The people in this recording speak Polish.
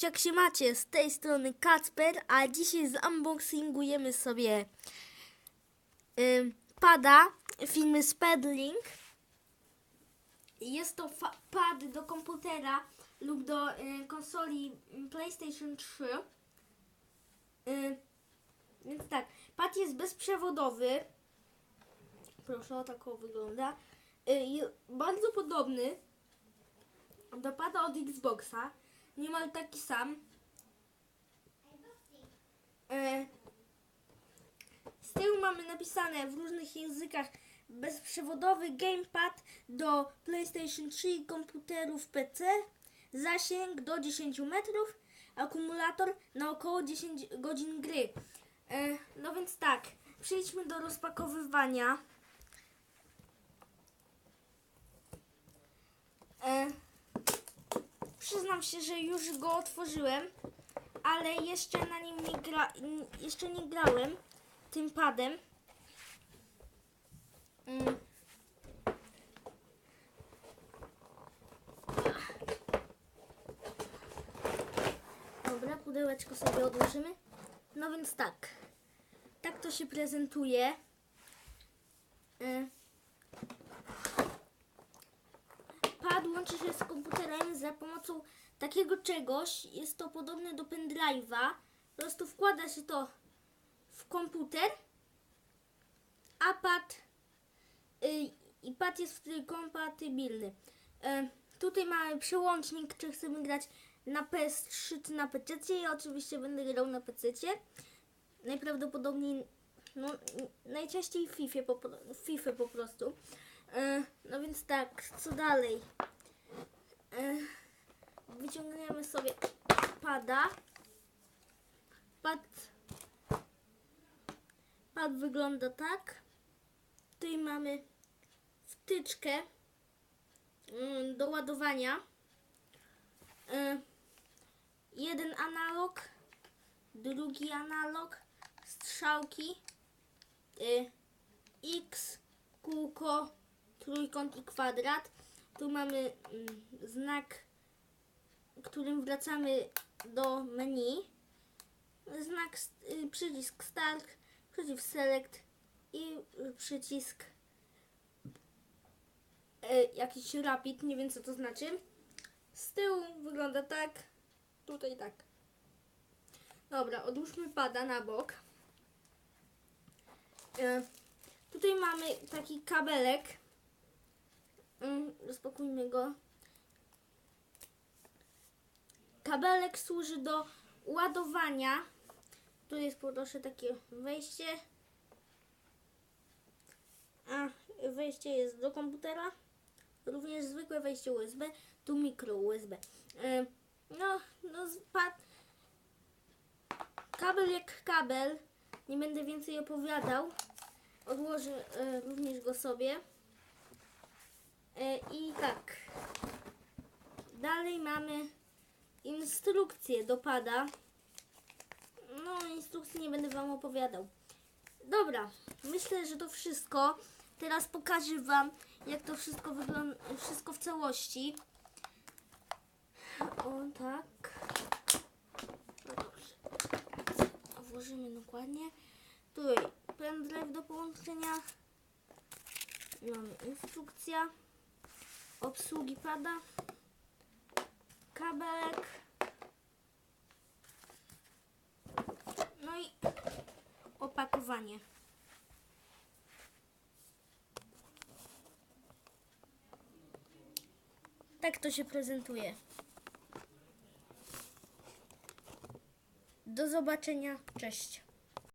Cześć, jak się macie? Z tej strony Kacper, a dzisiaj zunboxingujemy sobie ym, pada firmy Spadlink. Jest to pad do komputera lub do y, konsoli y, PlayStation 3. Y, więc tak, pad jest bezprzewodowy. Proszę, o tak wygląda. Y, je- bardzo podobny do pada od Xboxa. Niemal taki sam. E, z tyłu mamy napisane w różnych językach bezprzewodowy gamepad do PlayStation 3 i komputerów PC. Zasięg do 10 metrów. Akumulator na około 10 godzin gry. E, no więc tak, przejdźmy do rozpakowywania. E, Przyznam się, że już go otworzyłem, ale jeszcze na nim nie gra, jeszcze nie grałem tym padem. Mm. Dobra, pudełeczko sobie odłożymy. No więc tak. Tak to się prezentuje. Y. pad łączy się z komputerem za pomocą takiego czegoś. Jest to podobne do pendrive'a. Po prostu wkłada się to w komputer, a pad y, i pad jest kompatybilny. E, tutaj mamy przełącznik, czy chcemy grać na PS3 czy na PC. Ja oczywiście będę grał na PC. Najprawdopodobniej, no, najczęściej w FIFA po, FIFA po prostu. E, no więc tak, co dalej? E, wyciągniemy sobie pada. Pad, pad wygląda tak. Tutaj mamy wtyczkę mm, do ładowania. E, jeden analog, drugi analog, strzałki, y, X, kółko, trójkąt i kwadrat. Tu mamy mm, znak, którym wracamy do menu. Znak, y, przycisk Start, przycisk Select i przycisk y, jakiś Rapid, nie wiem co to znaczy. Z tyłu wygląda tak, tutaj tak. Dobra, odłóżmy pada na bok. Y, Tutaj mamy taki kabelek. Mm, Rozpakujmy go. Kabelek służy do ładowania. Tu jest proszę takie wejście. A wejście jest do komputera. Również zwykłe wejście USB. Tu mikro USB. No, no spadł. Kabel jak kabel. Nie będę więcej opowiadał. Odłożę e, również go sobie. E, I tak. Dalej mamy instrukcję do pada. No, instrukcji nie będę Wam opowiadał. Dobra, myślę, że to wszystko. Teraz pokażę Wam, jak to wszystko wygląda, wszystko w całości. O, tak. No dobrze. Włożymy dokładnie. Tutaj pendrive do połączenia. Mamy instrukcja obsługi pada, kabelek, no i opakowanie. Tak to się prezentuje. Do zobaczenia. Cześć.